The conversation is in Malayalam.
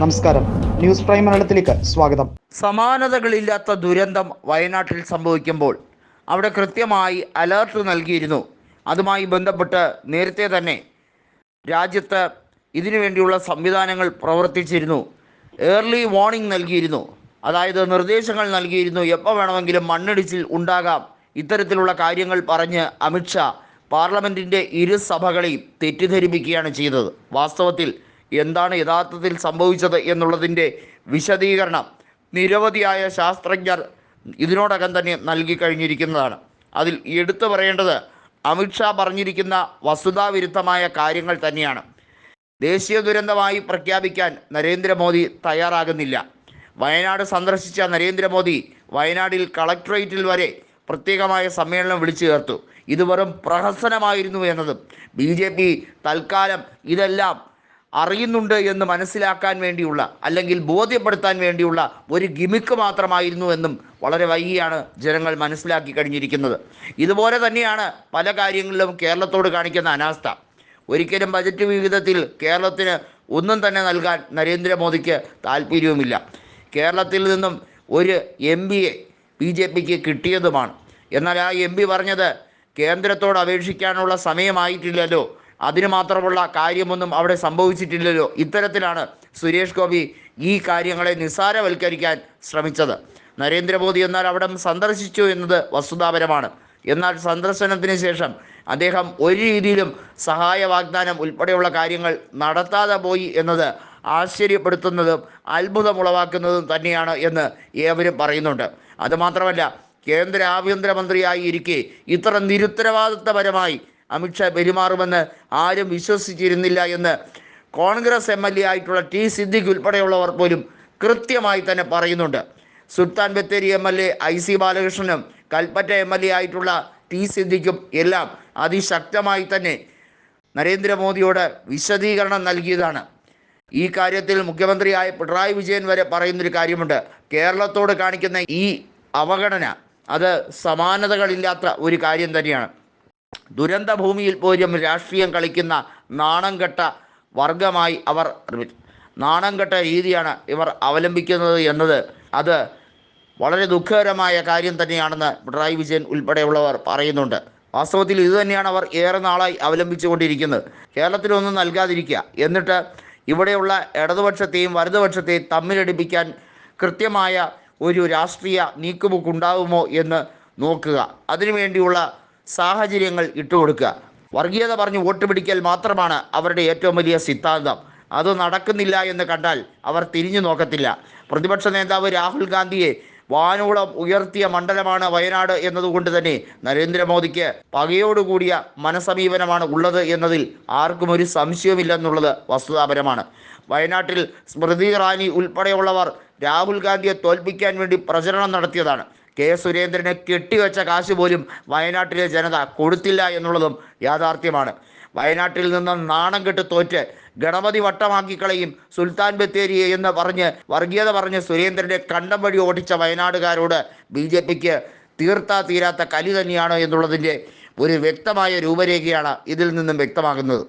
നമസ്കാരം. ന്യൂസ് പ്രൈം മലയാളത്തിലേക്ക് സ്വാഗതം. സമാനതകളില്ലാത്ത ദുരന്തം വയനാട്ടിൽ സംഭവിക്കുമ്പോൾ അവിടെ കൃത്യമായി അലേർട്ട് നൽകിയിരുന്നു. അതുമായി ബന്ധപ്പെട്ട് നേരത്തെ തന്നെ രാജ്യത്ത് ഇതിനു വേണ്ടിയുള്ള സംവിധാനങ്ങൾ പ്രവർത്തിച്ചിരുന്നു. ഏർലി വാർണിംഗ് നൽകിയിരുന്നു. അതായത് നിർദ്ദേശങ്ങൾ നൽകിയിരുന്നു. എപ്പോൾ വേണമെങ്കിലും മണ്ണിടിച്ചിൽ ഉണ്ടാകാം. ഇത്തരത്തിലുള്ള കാര്യങ്ങൾ പറഞ്ഞ് അമിത്ഷാ പാർലമെന്റിന്റെ ഇരു സഭകളെയും തെറ്റിദ്ധരിപ്പിക്കുകയാണ് ചെയ്തത്. വാസ്തവത്തിൽ എന്താണ് യഥാർത്ഥത്തിൽ സംഭവിച്ചത് എന്നുള്ളതിന്റെ വിശദീകരണം നിരവധിയായ ശാസ്ത്രജ്ഞർ ഇതിനോടകം തന്നെ നൽകി കഴിഞ്ഞിരിക്കുന്നതാണ്. അതിൽ എടുത്തു പറയേണ്ടത് അമിത്ഷാ പറഞ്ഞിരിക്കുന്ന വസ്തുതാവിരുദ്ധമായ കാര്യങ്ങൾ തന്നെയാണ്. ദേശീയ ദുരന്തമായി പ്രഖ്യാപിക്കാൻ നരേന്ദ്രമോദി തയ്യാറാകുന്നില്ല. വയനാട് സന്ദർശിച്ച നരേന്ദ്രമോദി വയനാടിൽ കളക്ടറേറ്റിൽ വരെ പ്രത്യേകമായ സമ്മേളനം വിളിച്ചു ചേർത്തു. ഇത് വെറും പ്രഹസനമായിരുന്നു എന്നതും ബി തൽക്കാലം ഇതെല്ലാം അറിയുന്നുണ്ട് എന്ന് മനസ്സിലാക്കാൻ വേണ്ടിയുള്ള അല്ലെങ്കിൽ ബോധ്യപ്പെടുത്താൻ വേണ്ടിയുള്ള ഒരു ഗിമിക്ക് മാത്രമായിരുന്നു എന്നും വളരെ വൈകിയാണ് ജനങ്ങൾ മനസ്സിലാക്കി കഴിഞ്ഞിരിക്കുന്നത്. ഇതുപോലെ തന്നെയാണ് പല കാര്യങ്ങളിലും കേരളത്തോട് കാണിക്കുന്ന അനാസ്ഥ. ഒരിക്കലും ബജറ്റ് വിഹിതത്തിൽ കേരളത്തിന് ഒന്നും തന്നെ നൽകാൻ നരേന്ദ്രമോദിക്ക് താല്പര്യവുമില്ല. കേരളത്തിൽ നിന്നും ഒരു എം പിയെ ബി ജെ പിക്ക് കിട്ടിയതുമാണ്. എന്നാൽ ആ എം പി പറഞ്ഞത് കേന്ദ്രത്തോട് അപേക്ഷിക്കാനുള്ള സമയമായിട്ടില്ലല്ലോ അതിന് മാത്രമുള്ള കാര്യമൊന്നും അവിടെ സംഭവിച്ചിട്ടില്ലല്ലോ. ഇത്തരത്തിലാണ് സുരേഷ് ഗോപി ഈ കാര്യങ്ങളെ നിസ്സാരവൽക്കരിക്കാൻ ശ്രമിച്ചത്. നരേന്ദ്രമോദി എന്നാൽ അവിടം സന്ദർശിച്ചു എന്നത് വസ്തുതാപരമാണ്. എന്നാൽ സന്ദർശനത്തിന് ശേഷം അദ്ദേഹം ഒരു രീതിയിലും സഹായ വാഗ്ദാനം ഉൾപ്പെടെയുള്ള കാര്യങ്ങൾ നടത്താതെ പോയി എന്നത് ആശ്ചര്യപ്പെടുത്തുന്നതും അത്ഭുതമുളവാക്കുന്നതും തന്നെയാണ് എന്ന് ഏവരും പറയുന്നുണ്ട്. അതുമാത്രമല്ല കേന്ദ്ര ആഭ്യന്തരമന്ത്രിയായി ഇരിക്കെ ഇത്ര നിരുത്തരവാദിത്തപരമായി അമിത്ഷാ പെരുമാറുമെന്ന് ആരും വിശ്വസിച്ചിരുന്നില്ല എന്ന് കോൺഗ്രസ് എം എൽ എ ആയിട്ടുള്ള ടി സിദ്ദിഖ് ഉൾപ്പെടെയുള്ളവർ പോലും കൃത്യമായി തന്നെ പറയുന്നുണ്ട്. Sultan Bathery M L A I C ബാലകൃഷ്ണനും Kalpetta M L A ആയിട്ടുള്ള ടി സിദ്ദിഖും എല്ലാം അതിശക്തമായി തന്നെ നരേന്ദ്രമോദിയോട് വിശദീകരണം നൽകിയതാണ്. ഈ കാര്യത്തിൽ മുഖ്യമന്ത്രിയായ പിണറായി വിജയൻ വരെ പറയുന്നൊരു കാര്യമുണ്ട്. കേരളത്തോട് കാണിക്കുന്ന ഈ അവഗണന അത് സമാനതകളില്ലാത്ത ഒരു കാര്യം തന്നെയാണ്. ദുരന്ത ഭൂമിയിൽ പോലും രാഷ്ട്രീയം കളിക്കുന്ന നാണംകെട്ട വർഗമായി അവർ നാണംകെട്ട രീതിയാണ് ഇവർ അവലംബിക്കുന്നത് എന്നത് അത് വളരെ ദുഃഖകരമായ കാര്യം തന്നെയാണെന്ന് പിണറായി വിജയൻ ഉൾപ്പെടെയുള്ളവർ പറയുന്നുണ്ട്. വാസ്തവത്തിൽ ഇതുതന്നെയാണ് അവർ ഏറെ നാളായി അവലംബിച്ചുകൊണ്ടിരിക്കുന്നത്. കേരളത്തിലൊന്നും നൽകാതിരിക്കുക. എന്നിട്ട് ഇവിടെയുള്ള ഇടതുപക്ഷത്തെയും വലതുപക്ഷത്തെയും തമ്മിലടിപ്പിക്കാൻ കൃത്യമായ ഒരു രാഷ്ട്രീയ നീക്കുപോക്ക് ഉണ്ടാകുമോ എന്ന് നോക്കുക. അതിനുവേണ്ടിയുള്ള സാഹചര്യങ്ങൾ ഇട്ടുകൊടുക്കുക. വർഗീയത പറഞ്ഞ് വോട്ട് പിടിക്കൽ മാത്രമാണ് അവരുടെ ഏറ്റവും വലിയ സിദ്ധാന്തം. അത് നടക്കുന്നില്ല എന്ന് കണ്ടാൽ അവർ തിരിഞ്ഞു നോക്കത്തില്ല. പ്രതിപക്ഷ നേതാവ് രാഹുൽ ഗാന്ധിയെ വാനോളം ഉയർത്തിയ മണ്ഡലമാണ് വയനാട് എന്നതുകൊണ്ട് തന്നെ നരേന്ദ്രമോദിക്ക് പകയോടുകൂടിയ മനസമീപനമാണ് ഉള്ളത് എന്നതിൽ ആർക്കും ഒരു സംശയമില്ലെന്നുള്ളത് വസ്തുതാപരമാണ്. വയനാട്ടിൽ സ്മൃതി ഇറാനി ഉൾപ്പെടെയുള്ളവർ രാഹുൽ ഗാന്ധിയെ തോൽപ്പിക്കാൻ വേണ്ടി പ്രചരണം നടത്തിയതാണ്. കെ സുരേന്ദ്രന് കെട്ടിവെച്ച കാശ് പോലും വയനാട്ടിലെ ജനത കൊടുത്തില്ല എന്നുള്ളതും യാഥാർത്ഥ്യമാണ്. വയനാട്ടിൽ നിന്ന് നാണം കെട്ട് തോറ്റ് ഗണപതി വട്ടമാക്കിക്കളയും സുൽത്താൻ ബത്തേരിയെ എന്ന് പറഞ്ഞ് വർഗീയത പറഞ്ഞ് സുരേന്ദ്രനെ കണ്ടം വഴി ഓടിച്ച വയനാടുകാരോട് ബി ജെ പിക്ക് തീർത്താ തീരാത്ത കലി തന്നെയാണ് എന്നുള്ളതിന്റെ ഒരു വ്യക്തമായ രൂപരേഖയാണ് ഇതിൽ നിന്നും വ്യക്തമാകുന്നത്.